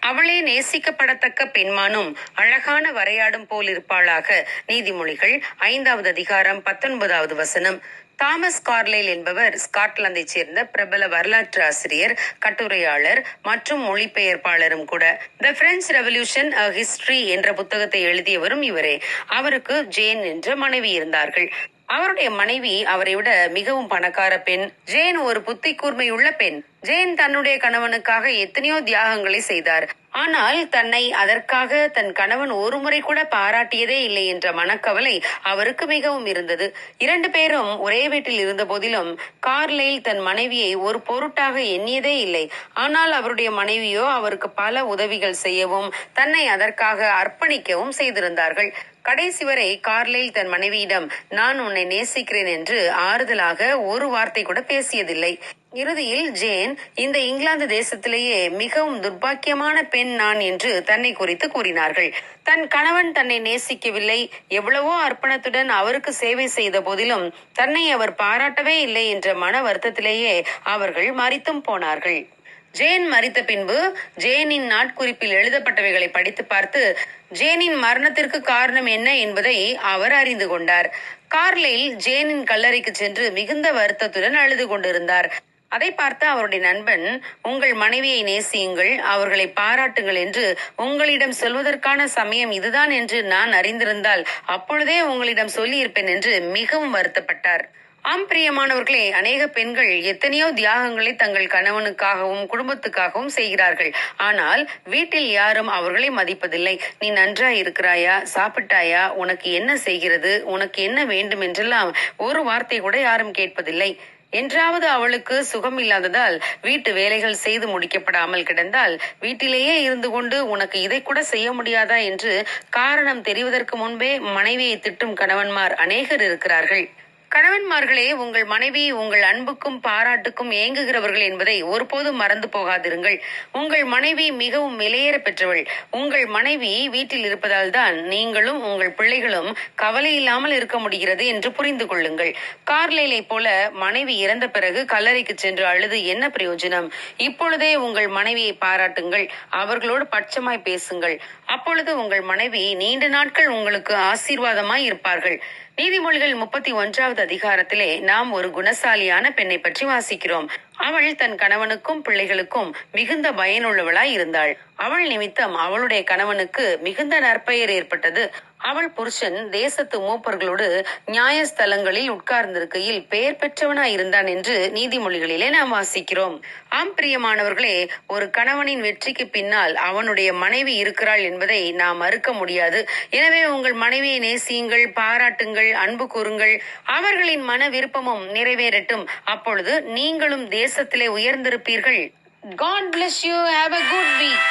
அவளே நேசிக்கப்படத்தக்க பெண்மானும் அழகான வரையாடும் போல் இருப்பாளாக நீதிமொழிகள் ஐந்தாவது அதிகாரம் பத்தொன்பதாவது வசனம். தாமஸ் கார்லைல் என்பவர் ஸ்காட்லாந்தை சேர்ந்த பிரபல வரலாற்று ஆசிரியர் கட்டுரையாளர் மற்றும் மொழிபெயர்ப்பாளரும் கூட. The French revolution a history என்ற புத்தகத்தை எழுதியவரும் இவரே. அவருக்கு ஜேன் என்ற மனைவி இருந்தார்கள். அவருடைய மனைவி அவரை விட மிகவும் பணக்கார பெண். ஜேன் ஒரு புத்தி கூர்மையுள்ள பெண். ஜேன் தன்னுடைய கணவனுக்காக எத்தனையோ தியாகங்களை செய்தார். ஆனால் தன்னை அதற்காக தன் கணவன் ஒருமுறை கூட பாராட்டியதே இல்லை என்ற மனக்கவலை அவருக்கு மிகவும் இருந்தது. இரண்டு பேரும் ஒரே வீட்டில் இருந்த போதிலும் கார்லைல் தன் மனைவியை ஒரு பொருட்டாக எண்ணியதே இல்லை. ஆனால் அவருடைய மனைவியோ அவருக்கு பல உதவிகள் செய்யவும் தன்னை அதற்காக அர்ப்பணிக்கவும் செய்திருந்தார்கள். கடைசி வரை கார்லைல் தன் மனைவியிடம் நான் உன்னை நேசிக்கிறேன் என்று ஆறுதலாக ஒரு வார்த்தை கூட பேசியதில்லை. இறுதியில் ஜேன் இந்த இங்கிலாந்து தேசத்திலேயே மிகவும் துர்பாக்கியமான பெண் நான் என்று தன்னை குறித்து கூறினார்கள். தன் கணவன் தன்னை நேசிக்கவில்லை. எவ்வளவோ அர்ப்பணத்துடன் அவருக்கு சேவை செய்த போதிலும் தன்னை அவர் பாராட்டவே இல்லை என்ற மன வருத்தத்திலேயே அவர்கள் மறித்தும் போனார்கள். ஜேன் மறித்த பின்பு ஜேனின் நாட்குறிப்பில் எழுதப்பட்டவைகளை படித்து பார்த்து ஜேனின் மரணத்திற்கு காரணம் என்ன என்பதை அவர் அறிந்து கொண்டார். கார்லையில் ஜேனின் கல்லறைக்கு சென்று மிகுந்த வருத்தத்துடன் அழுது கொண்டிருந்தார். அதை பார்த்த அவருடைய நண்பன் உங்கள் மனைவியை நேசியுங்கள் அவர்களை பாராட்டுங்கள் என்று உங்களிடம் சொல்வதற்கான சமயம் இதுதான் என்று நான் அறிந்திருந்தால் அப்பொழுதே உங்களிடம் சொல்லியிருப்பேன் என்று மிகவும் வருத்தப்பட்டார். ஆம் பிரியமானவர்களே அநேக பெண்கள் எத்தனையோ தியாகங்களை தங்கள் கணவனுக்காகவும் குடும்பத்துக்காகவும் செய்கிறார்கள். ஆனால் வீட்டில் யாரும் அவர்களை மதிப்பதில்லை. நீ நன்றா இருக்கிறாயா? சாப்பிட்டாயா? உனக்கு என்ன செய்கிறது? உனக்கு என்ன வேண்டும்? என்றெல்லாம் ஒரு வார்த்தை கூட யாரும் கேட்பதில்லை. என்றாவது அவளுக்கு சுகம் இல்லாததால் வீட்டு வேலைகள் செய்து முடிக்கப்படாமல் கிடந்தால் வீட்டிலேயே இருந்து கொண்டு உனக்கு இதை கூட செய்ய முடியாதா என்று காரணம் தெரிவதற்கு முன்பே மனைவியை திட்டும் கணவன்மார் அநேகர் இருக்கிறார்கள். கணவன்மார்களே உங்கள் மனைவி உங்கள் அன்புக்கும் பாராட்டுக்கும் ஏங்குகிறவர்கள் என்பதை ஒருபோதும் மறந்து போகாதிருங்கள். உங்கள் மனைவி மிகவும் விலையேற பெற்றவள். உங்கள் மனைவி வீட்டில் இருப்பதால் தான் நீங்களும் உங்கள் பிள்ளைகளும் கவலை இல்லாமல் இருக்க முடிகிறது என்று புரிந்து கொள்ளுங்கள். கார்லைலை போல மனைவி இறந்த பிறகு கல்லறைக்கு சென்று அழுது என்ன பிரயோஜனம்? இப்பொழுதே உங்கள் மனைவியை பாராட்டுங்கள். அவர்களோடு பட்சமாய் பேசுங்கள். அப்பொழுது உங்கள் மனைவி நீண்ட நாட்கள் உங்களுக்கு ஆசீர்வாதமாய் இருப்பார்கள். நீதிமொழிகள் முப்பத்தி ஒன்றாவது அதிகாரத்திலே நாம் ஒரு குணசாலியான பெண்ணை பற்றி வாசிக்கிறோம். அவள் தன் கணவனுக்கும் பிள்ளைகளுக்கும் மிகுந்த பயனுள்ளவளாய் இருந்தாள். அவள் நிமித்தம் அவளுடைய கணவனுக்கு மிகுந்த நற்பெயர் ஏற்பட்டது. அவள் புருஷன் தேசத்து மூப்பர்களோடு நியாயஸ்தலங்களில் உட்கார்ந்திருக்கையில் பெயர் பெற்றவனாய் இருந்தான் என்று நீதிமொழிகளிலே நாம் வாசிக்கிறோம். ஆம் பிரியமானவர்களே ஒரு கணவனின் வெற்றிக்கு பின்னால் அவனுடைய மனைவி இருக்கிறாள் என்பதை நாம் மறுக்க முடியாது. எனவே உங்கள் மனைவியை நேசியுங்கள் பாராட்டுங்கள் அன்பு கூறுங்கள். அவர்களின் மன விருப்பமும் நிறைவேறட்டும். அப்பொழுது நீங்களும் தேசத்திலே உயர்ந்திருப்பீர்கள். God bless you have a good week